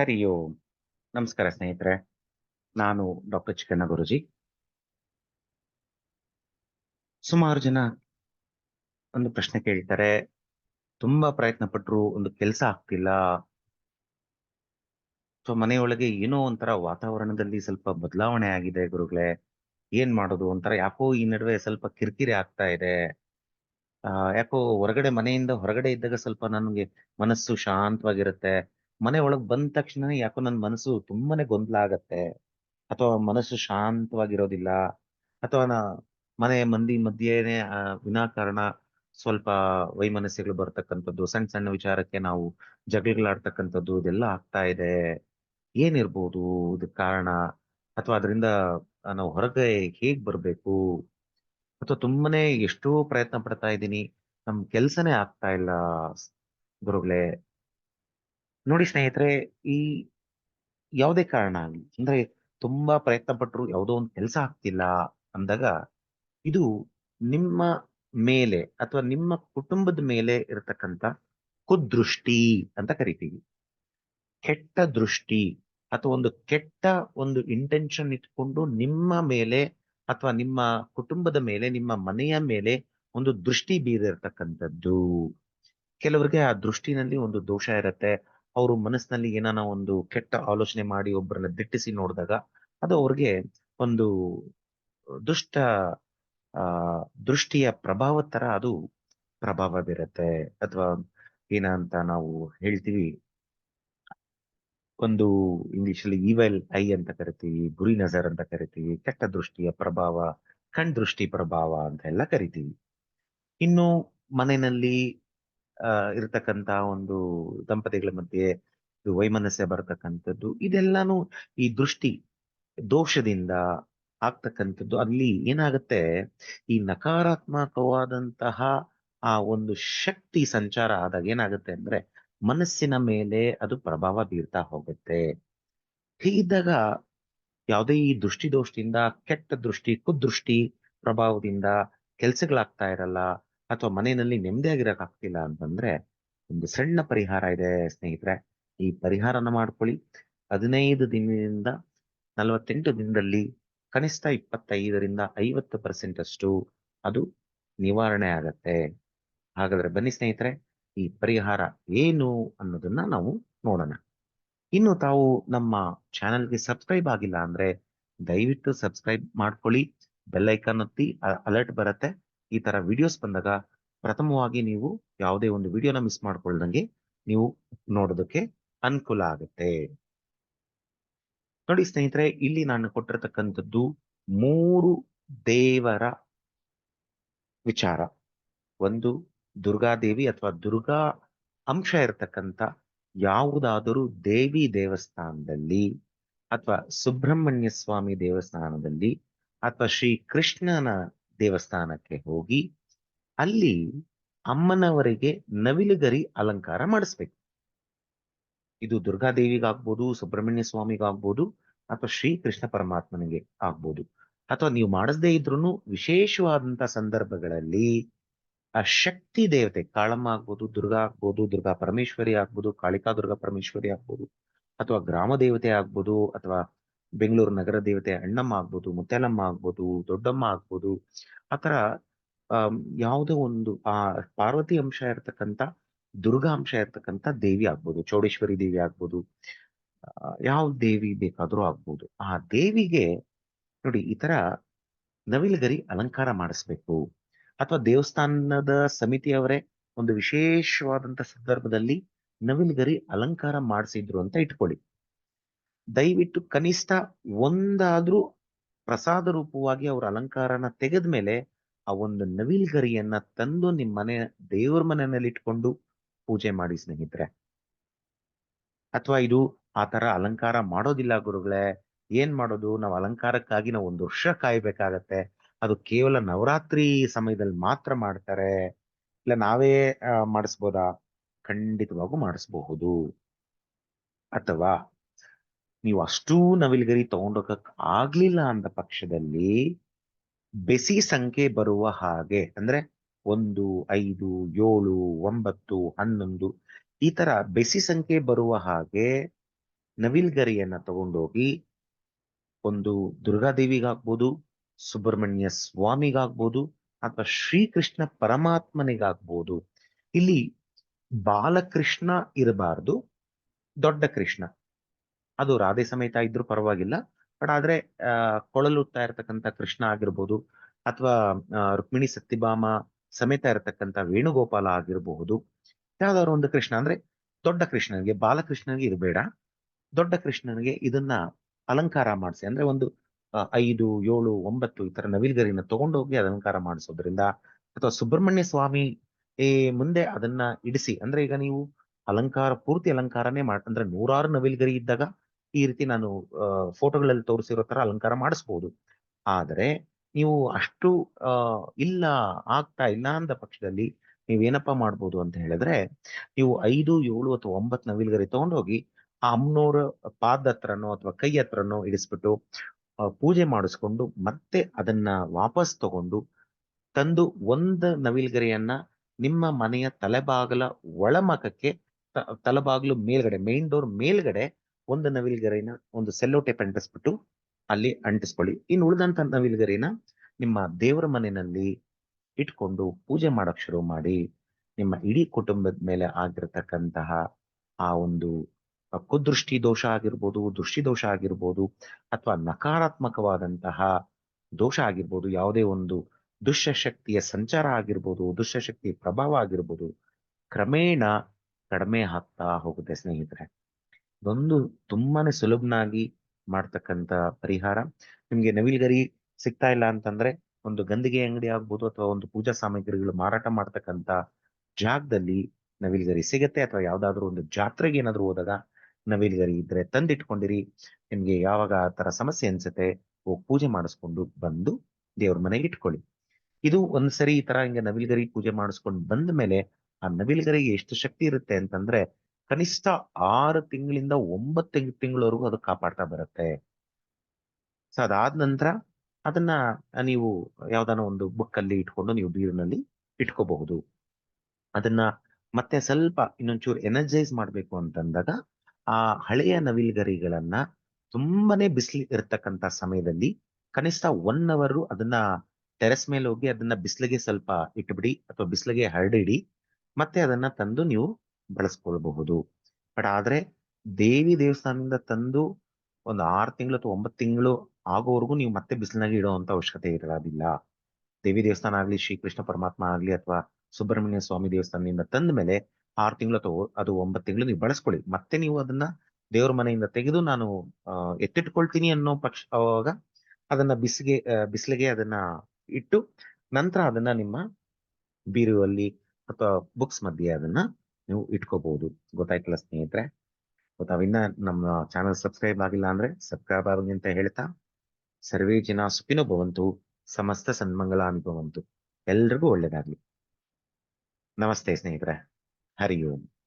ಹರಿ ಓಂ. ನಮಸ್ಕಾರ ಸ್ನೇಹಿತರೆ, ನಾನು ಡಾಕ್ಟರ್ ಚಿಕ್ಕಣ್ಣ ಗುರುಜಿ. ಸುಮಾರು ಜನ ಒಂದು ಪ್ರಶ್ನೆ ಕೇಳ್ತಾರೆ, ತುಂಬಾ ಪ್ರಯತ್ನ ಪಟ್ರು ಒಂದು ಕೆಲಸ ಆಗ್ತಿಲ್ಲ. ಸೊ, ಮನೆಯೊಳಗೆ ಏನೋ ಒಂಥರ ವಾತಾವರಣದಲ್ಲಿ ಸ್ವಲ್ಪ ಬದಲಾವಣೆ ಆಗಿದೆ ಗುರುಗಳೇ, ಏನ್ ಮಾಡೋದು ಒಂಥರ ಯಾಕೋ ಈ ನಡುವೆ ಸ್ವಲ್ಪ ಕಿರಿಕಿರಿ ಆಗ್ತಾ ಇದೆ. ಆ, ಯಾಕೋ ಹೊರಗಡೆ ಮನೆಯಿಂದ ಹೊರಗಡೆ ಇದ್ದಾಗ ಸ್ವಲ್ಪ ನನಗೆ ಮನಸ್ಸು ಶಾಂತವಾಗಿರುತ್ತೆ. ಮನೆ ಒಳಗ್ ಬಂದ ತಕ್ಷಣ ಯಾಕೋ ನನ್ನ ಮನಸ್ಸು ತುಂಬಾನೇ ಗೊಂದಲ ಆಗತ್ತೆ. ಅಥವಾ ಮನಸ್ಸು ಶಾಂತವಾಗಿರೋದಿಲ್ಲ. ಅಥವಾ ನಾ ಮನೆ ಮಂದಿ ಮಧ್ಯೆನೆ ಆ, ವಿನಾಕಾರಣ ಸ್ವಲ್ಪ ವೈಮನಸ್ಸುಗಳು ಬರ್ತಕ್ಕಂಥದ್ದು ಸಣ್ಣ ಸಣ್ಣ ವಿಚಾರಕ್ಕೆ ನಾವು ಜಗಳಗಳಾಡ್ತಕ್ಕಂಥದ್ದು ಇದೆಲ್ಲ ಆಗ್ತಾ ಇದೆ. ಏನಿರ್ಬೋದು ಇದಕ್ ಕಾರಣ? ಅಥವಾ ಅದರಿಂದ ನಾವು ಹೊರಗೆ ಹೇಗ್ ಬರ್ಬೇಕು? ಅಥವಾ ತುಂಬಾನೇ ಎಷ್ಟೋ ಪ್ರಯತ್ನ ಪಡ್ತಾ ಇದ್ದೀನಿ. ನಮ್ ಕೆಲ್ಸನೇ ಆಗ್ತಾ ಇಲ್ಲ ಗುರುಗಳೇ. ನೋಡಿ ಸ್ನೇಹಿತರೆ, ಈ ಯಾವುದೇ ಕಾರಣ ಆಗಲಿ, ಅಂದ್ರೆ ತುಂಬಾ ಪ್ರಯತ್ನ ಪಟ್ಟರು ಯಾವುದೋ ಒಂದು ಕೆಲಸ ಆಗ್ತಿಲ್ಲ ಅಂದಾಗ, ಇದು ನಿಮ್ಮ ಮೇಲೆ ಅಥವಾ ನಿಮ್ಮ ಕುಟುಂಬದ ಮೇಲೆ ಇರತಕ್ಕಂತ ಕುದೃಷ್ಟಿ ಅಂತ ಕರಿತೀವಿ. ಕೆಟ್ಟ ದೃಷ್ಟಿ ಅಥವಾ ಒಂದು ಕೆಟ್ಟ ಒಂದು ಇಂಟೆನ್ಷನ್ ಇಟ್ಕೊಂಡು ನಿಮ್ಮ ಮೇಲೆ ಅಥವಾ ನಿಮ್ಮ ಕುಟುಂಬದ ಮೇಲೆ, ನಿಮ್ಮ ಮನೆಯ ಮೇಲೆ ಒಂದು ದೃಷ್ಟಿ ಬೀರಿರ್ತಕ್ಕಂಥದ್ದು. ಕೆಲವರಿಗೆ ಆ ದೃಷ್ಟಿನಲ್ಲಿ ಒಂದು ದೋಷ ಇರುತ್ತೆ ಅವರು ಮನಸ್ಸಿನಲ್ಲಿ ಏನಾನ ಒಂದು ಕೆಟ್ಟ ಆಲೋಚನೆ ಮಾಡಿ ಒಬ್ಬರನ್ನ ದಿಟ್ಟಿಸಿ ನೋಡಿದಾಗ ಅದು ಅವ್ರಿಗೆ ಒಂದು ದುಷ್ಟ ದೃಷ್ಟಿಯ ಪ್ರಭಾವ ತರ ಅದು ಪ್ರಭಾವ ಬೀರತ್ತೆ ಅಥವಾ ಏನಂತ ನಾವು ಹೇಳ್ತೀವಿ. ಒಂದು ಇಂಗ್ಲಿಷ್ ಅಲ್ಲಿ ಈವೆಲ್ ಐ ಅಂತ ಕರಿತೀವಿ ಗುರಿ ನಜರ್ ಅಂತ ಕರಿತೀವಿ, ಕೆಟ್ಟ ದೃಷ್ಟಿಯ ಪ್ರಭಾವ ಕಣ್ ದೃಷ್ಟಿ ಪ್ರಭಾವ ಅಂತ ಎಲ್ಲ ಕರಿತೀವಿ. ಇನ್ನು ಮನೆಯಲ್ಲಿ ಇರತಕ್ಕಂತ ಒಂದು ದಂಪತಿಗಳ ಮಧ್ಯೆ ವೈಮನಸ್ಯ ಬರ್ತಕ್ಕಂಥದ್ದು. ಇದೆಲ್ಲಾನು ಈ ದೃಷ್ಟಿ ದೋಷದಿಂದ ಆಗ್ತಕ್ಕಂಥದ್ದು. ಅಲ್ಲಿ ಏನಾಗುತ್ತೆ? ಈ ನಕಾರಾತ್ಮಕವಾದಂತಹ ಆ ಒಂದು ಶಕ್ತಿ ಸಂಚಾರ ಆದಾಗ ಏನಾಗುತ್ತೆ ಅಂದ್ರೆ ಮನಸ್ಸಿನ ಮೇಲೆ ಅದು ಪ್ರಭಾವ ಬೀರ್ತಾ ಹೋಗುತ್ತೆ. ಹೀಗಿದ್ದಾಗ ಯಾವುದೇ ಈ ದೃಷ್ಟಿ ದೋಷದಿಂದ ಕೆಟ್ಟ ದೃಷ್ಟಿ ಕುದೃಷ್ಟಿ ಪ್ರಭಾವದಿಂದ ಕೆಲ್ಸಗಳಾಗ್ತಾ ಇರಲ್ಲ. ಅಥವಾ ಮನೆಯಲ್ಲಿ ನೆಮ್ಮದಿಯಾಗಿರಕ್ ಆಗ್ತಿಲ್ಲ ಅಂತಂದ್ರೆ ಒಂದು ಸಣ್ಣ ಪರಿಹಾರ ಇದೆ, ಸ್ನೇಹಿತರೆ. ಈ ಪರಿಹಾರನ ಮಾಡ್ಕೊಳ್ಳಿ. ಹದಿನೈದು ದಿನದಿಂದ ನಲವತ್ತೆಂಟು ದಿನದಲ್ಲಿ ಕನಿಷ್ಠ ಇಪ್ಪತ್ತೈದರಿಂದ ಐವತ್ತು ಪರ್ಸೆಂಟ್ ಅಷ್ಟು ಅದು ನಿವಾರಣೆ ಆಗತ್ತೆ. ಹಾಗಾದ್ರೆ ಬನ್ನಿ ಸ್ನೇಹಿತರೆ, ಈ ಪರಿಹಾರ ಏನು ಅನ್ನೋದನ್ನ ನಾವು ನೋಡೋಣ. ಇನ್ನು ತಾವು ನಮ್ಮ ಚಾನೆಲ್ಗೆ ಸಬ್ಸ್ಕ್ರೈಬ್ ಆಗಿಲ್ಲ ಅಂದ್ರೆ ದಯವಿಟ್ಟು ಸಬ್ಸ್ಕ್ರೈಬ್ ಮಾಡ್ಕೊಳ್ಳಿ. ಬೆಲ್ ಐಕಾನ್ ಒತ್ತಿ ಅಲರ್ಟ್ ಬರುತ್ತೆ. ಈ ತರ ವಿಡಿಯೋಸ್ ಬಂದಾಗ ಪ್ರಥಮವಾಗಿ ನೀವು ಯಾವುದೇ ಒಂದು ವಿಡಿಯೋನ ಮಿಸ್ ಮಾಡ್ಕೊಳ್ದಂಗೆ ನೀವು ನೋಡೋದಕ್ಕೆ ಅನುಕೂಲ ಆಗುತ್ತೆ. ನೋಡಿ ಸ್ನೇಹಿತರೆ, ಇಲ್ಲಿ ನಾನು ಕೊಟ್ಟಿರತಕ್ಕಂಥದ್ದು ಮೂರು ದೇವರ ವಿಚಾರ. ಒಂದು ದುರ್ಗಾದೇವಿ ಅಥವಾ ದುರ್ಗಾ ಅಂಶ ಇರತಕ್ಕಂತ ಯಾವುದಾದರೂ ದೇವಿ ದೇವಸ್ಥಾನದಲ್ಲಿ ಅಥವಾ ಸುಬ್ರಹ್ಮಣ್ಯ ಸ್ವಾಮಿ ದೇವಸ್ಥಾನದಲ್ಲಿ ಅಥವಾ ಶ್ರೀ ಕೃಷ್ಣನ ದೇವಸ್ಥಾನಕ್ಕೆ ಹೋಗಿ ಅಲ್ಲಿ ಅಮ್ಮನವರಿಗೆ ನವಿಲುಗರಿ ಅಲಂಕಾರ ಮಾಡಿಸ್ಬೇಕು. ಇದು ದುರ್ಗಾದೇವಿಗಾಗ್ಬೋದು, ಸುಬ್ರಹ್ಮಣ್ಯ ಸ್ವಾಮಿಗಾಗ್ಬೋದು, ಅಥವಾ ಶ್ರೀ ಕೃಷ್ಣ ಪರಮಾತ್ಮನಿಗೆ ಆಗ್ಬೋದು. ಅಥವಾ ನೀವು ಮಾಡಿಸದೇ ಇದ್ರೂ ವಿಶೇಷವಾದಂತ ಸಂದರ್ಭಗಳಲ್ಲಿ ಆ ಶಕ್ತಿ ದೇವತೆ, ಕಾಳಮ್ಮ ಆಗ್ಬೋದು, ದುರ್ಗಾ ಆಗ್ಬೋದು, ದುರ್ಗಾ ಪರಮೇಶ್ವರಿ ಆಗ್ಬೋದು ಕಾಳಿಕಾ ದುರ್ಗಾ ಪರಮೇಶ್ವರಿ ಆಗ್ಬೋದು, ಅಥವಾ ಗ್ರಾಮ ದೇವತೆ ಆಗ್ಬೋದು, ಅಥವಾ ಬೆಂಗಳೂರು ನಗರ ದೇವತೆ ಅಣ್ಣಮ್ಮ ಆಗ್ಬೋದು ಮುತ್ಯಾಲಮ್ಮ ಆಗ್ಬೋದು ದೊಡ್ಡಮ್ಮ ಆಗ್ಬೋದು ಆತರ ಆಮ್, ಯಾವುದೋ ಒಂದು ಆ ಪಾರ್ವತಿ ಅಂಶ ಇರ್ತಕ್ಕಂಥ ದುರ್ಗಾ ಅಂಶ ಇರ್ತಕ್ಕಂಥ ದೇವಿ ಆಗ್ಬೋದು ಚೌಡೇಶ್ವರಿ ದೇವಿ ಆಗ್ಬೋದು ಯಾವ ದೇವಿ ಬೇಕಾದ್ರೂ ಆಗ್ಬೋದು. ಆ ದೇವಿಗೆ ನೋಡಿ ಈ ತರ ನವಿಲುಗರಿ ಅಲಂಕಾರ ಮಾಡಿಸ್ಬೇಕು. ಅಥವಾ ದೇವಸ್ಥಾನದ ಸಮಿತಿಯವರೇ ಒಂದು ವಿಶೇಷವಾದಂತ ಸಂದರ್ಭದಲ್ಲಿ ನವಿಲುಗರಿ ಅಲಂಕಾರ ಮಾಡಿಸಿದ್ರು ಅಂತ ಇಟ್ಕೊಳ್ಳಿ. ದಯವಿಟ್ಟು ಕನಿಷ್ಠ ಒಂದಾದ್ರೂ ಪ್ರಸಾದ ರೂಪವಾಗಿ ಅವ್ರ ಅಲಂಕಾರನ ತೆಗೆದ ಮೇಲೆ ಆ ಒಂದು ನವಿಲ್ ಗರಿಯನ್ನ ತಂದು ನಿಮ್ಮ ಮನೆ, ದೇವ್ರ ಮನೆಯಲ್ಲಿ ಇಟ್ಕೊಂಡು ಪೂಜೆ ಮಾಡಿ ಸ್ನೇಹಿತರೆ. ಅಥವಾ ಇದು ಆ ತರ ಅಲಂಕಾರ ಮಾಡೋದಿಲ್ಲ ಗುರುಗಳೇ, ಏನ್ ಮಾಡೋದು? ನಾವು ಅಲಂಕಾರಕ್ಕಾಗಿ ನಾವು ಒಂದು ವರ್ಷ ಕಾಯ್ಬೇಕಾಗತ್ತೆ. ಅದು ಕೇವಲ ನವರಾತ್ರಿ ಸಮಯದಲ್ಲಿ ಮಾತ್ರ ಮಾಡ್ತಾರೆ. ಇಲ್ಲ, ನಾವೇ ಮಾಡಿಸ್ಬೋದಾ? ಖಂಡಿತವಾಗೂ ಮಾಡಿಸ್ಬಹುದು. ಅಥವಾ ನೀವು ಅಷ್ಟೂ ನವಿಲ್ಗರಿ ತಗೊಂಡೋಗಕ್ ಆಗ್ಲಿಲ್ಲ ಅಂದ ಪಕ್ಷದಲ್ಲಿ ಬೆಸಿ ಸಂಖ್ಯೆ ಬರುವ ಹಾಗೆ, ಅಂದ್ರೆ ಒಂದು, ಐದು, ಏಳು, ಒಂಬತ್ತು, ಹನ್ನೊಂದು ಈ ತರ ಬೆಸಿ ಸಂಖ್ಯೆ ಬರುವ ಹಾಗೆ ನವಿಲ್ಗರಿಯನ್ನ ತಗೊಂಡೋಗಿ ಒಂದು ದುರ್ಗಾದೇವಿಗಾಗ್ಬೋದು ಸುಬ್ರಹ್ಮಣ್ಯ ಸ್ವಾಮಿಗಾಗ್ಬೋದು ಅಥವಾ ಶ್ರೀಕೃಷ್ಣ ಪರಮಾತ್ಮನಿಗಾಗ್ಬೋದು ಇಲ್ಲಿ ಬಾಲಕೃಷ್ಣ ಇರಬಾರ್ದು, ದೊಡ್ಡ ಕೃಷ್ಣ. ಅದು ರಾಧೆ ಸಮೇತ ಇದ್ರೂ ಪರವಾಗಿಲ್ಲ. ಬಟ್ ಆದ್ರೆ ಕೊಳಲುತ್ತಾ ಇರತಕ್ಕಂತ ಕೃಷ್ಣ ಆಗಿರ್ಬೋದು ಅಥವಾ ರುಕ್ಮಿಣಿ ಸತ್ಯಭಾಮ ಸಮೇತ ಇರತಕ್ಕಂತ ವೇಣುಗೋಪಾಲ ಆಗಿರಬಹುದು. ಯಾವ್ದಾದ್ರು ಒಂದು ಕೃಷ್ಣ ಅಂದ್ರೆ ದೊಡ್ಡ ಕೃಷ್ಣನಿಗೆ, ಬಾಲಕೃಷ್ಣನಿಗೆ ಇರಬೇಡ. ದೊಡ್ಡ ಕೃಷ್ಣನಿಗೆ ಇದನ್ನ ಅಲಂಕಾರ ಮಾಡಿಸಿ, ಅಂದ್ರೆ ಒಂದು ಐದು, ಏಳು, ಒಂಬತ್ತು ಈ ತರ ನವಿಲ್ಗರಿನ ತಗೊಂಡೋಗಿ ಅಲಂಕಾರ ಮಾಡಿಸೋದ್ರಿಂದ ಅಥವಾ ಸುಬ್ರಹ್ಮಣ್ಯ ಸ್ವಾಮಿ ಮುಂದೆ ಅದನ್ನ ಇಡಿಸಿ, ಅಂದ್ರೆ ಈಗ ನೀವು ಅಲಂಕಾರ, ಪೂರ್ತಿ ಅಲಂಕಾರನೇ ಮಾಡ್ತಂದ್ರೆ ನೂರಾರು ನವಿಲ್ಗರಿ ಇದ್ದಾಗ ಈ ರೀತಿ ನಾನು ಫೋಟೋಗಳಲ್ಲಿ ತೋರಿಸಿರೋ ತರ ಅಲಂಕಾರ ಮಾಡಿಸ್ಬೋದು. ಆದರೆ ನೀವು ಅಷ್ಟು ಇಲ್ಲ ಆಗ್ತಾ ಇಲ್ಲ ಅಂದ ಪಕ್ಷದಲ್ಲಿ ನೀವೇನಪ್ಪ ಮಾಡ್ಬೋದು ಅಂತ ಹೇಳಿದ್ರೆ, ನೀವು ಐದು, ಏಳು ಅಥವಾ ಒಂಬತ್ತು ನವಿಲ್ಗರಿ ತಗೊಂಡೋಗಿ ಆ ಅಮ್ಮನವರ ಪಾದ ಹತ್ರನೋ ಅಥವಾ ಕೈ ಹತ್ರನೋ ಇಡಿಸ್ಬಿಟ್ಟು ಪೂಜೆ ಮಾಡಿಸ್ಕೊಂಡು ಮತ್ತೆ ಅದನ್ನ ವಾಪಸ್ ತಗೊಂಡು ತಂದು ಒಂದು ನವಿಲ್ಗರಿಯನ್ನ ನಿಮ್ಮ ಮನೆಯ ತಲೆಬಾಗಲ ಒಳಮಕಕ್ಕೆ ತಲೆಬಾಗ್ಲು ಮೇಲ್ಗಡೆ ಮೇನ್ ಡೋರ್ ಮೇಲ್ಗಡೆ ಒಂದು ನವಿಲ್ಗರಿನ ಒಂದು ಸೆಲ್ಲೋ ಟೇಪ್ ಅಂಟಿಸ್ಬಿಟ್ಟು ಅಲ್ಲಿ ಅಂಟಿಸ್ಕೊಳ್ಳಿ. ಇನ್ನು ಉಳಿದಂತ ನವಿಲ್ಗರಿನ ನಿಮ್ಮ ದೇವರ ಮನೆಯಲ್ಲಿ ಇಟ್ಕೊಂಡು ಪೂಜೆ ಮಾಡಕ್ ಶುರು ಮಾಡಿ, ನಿಮ್ಮ ಇಡೀ ಕುಟುಂಬದ ಮೇಲೆ ಆಗಿರತಕ್ಕಂತಹ ಆ ಒಂದು ಕುದೃಷ್ಟಿ ದೋಷ ಆಗಿರ್ಬೋದು, ದೃಷ್ಟಿ ದೋಷ ಆಗಿರ್ಬೋದು, ಅಥವಾ ನಕಾರಾತ್ಮಕವಾದಂತಹ ದೋಷ ಆಗಿರ್ಬೋದು, ಯಾವುದೇ ಒಂದು ದುಷ್ಟಶಕ್ತಿಯ ಸಂಚಾರ ಆಗಿರ್ಬೋದು ದುಷ್ಟಶಕ್ತಿಯ ಪ್ರಭಾವ ಆಗಿರ್ಬೋದು, ಕ್ರಮೇಣ ಕಡಿಮೆ ಆಗ್ತಾ ಹೋಗುತ್ತೆ ಸ್ನೇಹಿತರೆ. ಇದೊಂದು ತುಂಬಾನೇ ಸುಲಭನಾಗಿ ಮಾಡ್ತಕ್ಕಂತ ಪರಿಹಾರ. ನಿಮ್ಗೆ ನವಿಲ್ಗರಿ ಸಿಗ್ತಾ ಇಲ್ಲ ಅಂತಂದ್ರೆ ಒಂದು ಗಂದಿಗೆ ಅಂಗಡಿ ಆಗ್ಬೋದು ಅಥವಾ ಒಂದು ಪೂಜಾ ಸಾಮಗ್ರಿಗಳು ಮಾರಾಟ ಮಾಡ್ತಕ್ಕಂತ ಜಾಗದಲ್ಲಿ ನವಿಲ್ಗರಿ ಸಿಗತ್ತೆ ಅಥವಾ ಯಾವ್ದಾದ್ರು ಒಂದು ಜಾತ್ರೆಗೆ ಏನಾದ್ರು ಹೋದಾಗ ನವಿಲ್ಗರಿ ಇದ್ರೆ ತಂದಿಟ್ಕೊಂಡಿರಿ. ನಿಮ್ಗೆ ಯಾವಾಗ ಆ ತರ ಸಮಸ್ಯೆ ಅನ್ಸುತ್ತೆ ಹೋಗಿ ಪೂಜೆ ಮಾಡಿಸ್ಕೊಂಡು ಬಂದು ದೇವ್ರ ಮನೆಗೆ ಇಟ್ಕೊಳ್ಳಿ. ಇದು ಒಂದ್ಸರಿ ಈ ತರ ಹಿಂಗೆ ನವಿಲ್ಗರಿ ಪೂಜೆ ಮಾಡಿಸ್ಕೊಂಡು ಬಂದ ಮೇಲೆ ಆ ನವಿಲ್ಗರಿಗೆ ಎಷ್ಟು ಶಕ್ತಿ ಇರುತ್ತೆ ಅಂತಂದ್ರೆ ಕನಿಷ್ಠ ಆರು ತಿಂಗಳಿಂದ ಒಂಬತ್ತು ತಿಂಗಳವರೆಗೂ ಅದು ಕಾಪಾಡ್ತಾ ಬರುತ್ತೆ. ಸೊ ಅದಾದ ನಂತರ ಅದನ್ನ ನೀವು ಯಾವ್ದಾನ ಒಂದು ಬುಕ್ ಅಲ್ಲಿ ಇಟ್ಕೊಂಡು ನೀವು ಬೀರಿನಲ್ಲಿ ಇಟ್ಕೋಬಹುದು. ಅದನ್ನ ಮತ್ತೆ ಸ್ವಲ್ಪ ಇನ್ನೊಂಚೂರು ಎನರ್ಜೈಸ್ ಮಾಡ್ಬೇಕು ಅಂತಂದಾಗ ಆ ಹಳೆಯ ನವಿಲ್ಗರಿಗಳನ್ನ ತುಂಬಾನೇ ಬಿಸಿಲು ಇರತಕ್ಕಂತ ಸಮಯದಲ್ಲಿ ಕನಿಷ್ಠ ಒನ್ ಅವರ್ ಅದನ್ನ ಟೆರೆಸ್ ಮೇಲೆ ಹೋಗಿ ಅದನ್ನ ಬಿಸಿಲಿಗೆ ಸ್ವಲ್ಪ ಇಟ್ಬಿಡಿ ಅಥವಾ ಬಿಸಿಲಿಗೆ ಹರಡಿಡಿ ಮತ್ತೆ ಅದನ್ನ ತಂದು ನೀವು ಬಳಸ್ಕೊಳ್ಬಹುದು. ಬಟ್ ಆದ್ರೆ ದೇವಿ ದೇವಸ್ಥಾನದಿಂದ ತಂದು ಒಂದು ಆರು ತಿಂಗಳು ಅಥವಾ ಒಂಬತ್ತು ತಿಂಗಳು ಆಗೋವರೆಗೂ ನೀವು ಮತ್ತೆ ಬಿಸಿಲಿನಾಗೆ ಇಡುವಂತ ಅವಶ್ಯಕತೆ ಇರೋದಿಲ್ಲ. ದೇವಿ ದೇವಸ್ಥಾನ ಆಗ್ಲಿ ಶ್ರೀಕೃಷ್ಣ ಪರಮಾತ್ಮ ಆಗ್ಲಿ ಅಥವಾ ಸುಬ್ರಹ್ಮಣ್ಯ ಸ್ವಾಮಿ ದೇವಸ್ಥಾನದಿಂದ ತಂದ ಮೇಲೆ ಆರು ತಿಂಗಳು ಅಥವಾ ಅದು ಒಂಬತ್ತು ತಿಂಗಳು ನೀವು ಬಳಸ್ಕೊಳ್ಳಿ. ಮತ್ತೆ ನೀವು ಅದನ್ನ ದೇವ್ರ ಮನೆಯಿಂದ ತೆಗೆದು ನಾನು ಎತ್ತಿಟ್ಕೊಳ್ತೀನಿ ಅನ್ನೋ ಪಕ್ಷ ಅವಾಗ ಅದನ್ನ ಬಿಸಿಗೆ ಬಿಸಿಲಿಗೆ ಅದನ್ನ ಇಟ್ಟು ನಂತರ ಅದನ್ನ ನಿಮ್ಮ ಬೀರುವಲ್ಲಿ ಅಥವಾ ಬುಕ್ಸ್ ಮಧ್ಯೆ ಅದನ್ನ ನೀವು ಇಟ್ಕೋಬಹುದು ಗೊತ್ತಾಯ್ತಲ್ಲ ಸ್ನೇಹಿತರೆ? ಗೊತ್ತಾವಿನ್ನ ನಮ್ಮ ಚಾನಲ್ ಸಬ್ಸ್ಕ್ರೈಬ್ ಆಗಿಲ್ಲ ಅಂದ್ರೆ ಸಬ್ಸ್ಕ್ರೈಬ್ ಆಗಿ ಅಂತ ಹೇಳ್ತಾ, ಸರ್ವೇ ಜನ ಸುಖಿನೋ ಭವಂತು, ಸಮಸ್ತ ಸನ್ಮಂಗಳ ಅನುಭವಂತು. ಎಲ್ರಿಗೂ ಒಳ್ಳೇದಾಗ್ಲಿ. ನಮಸ್ತೆ ಸ್ನೇಹಿತರೆ. ಹರಿ ಓಂ.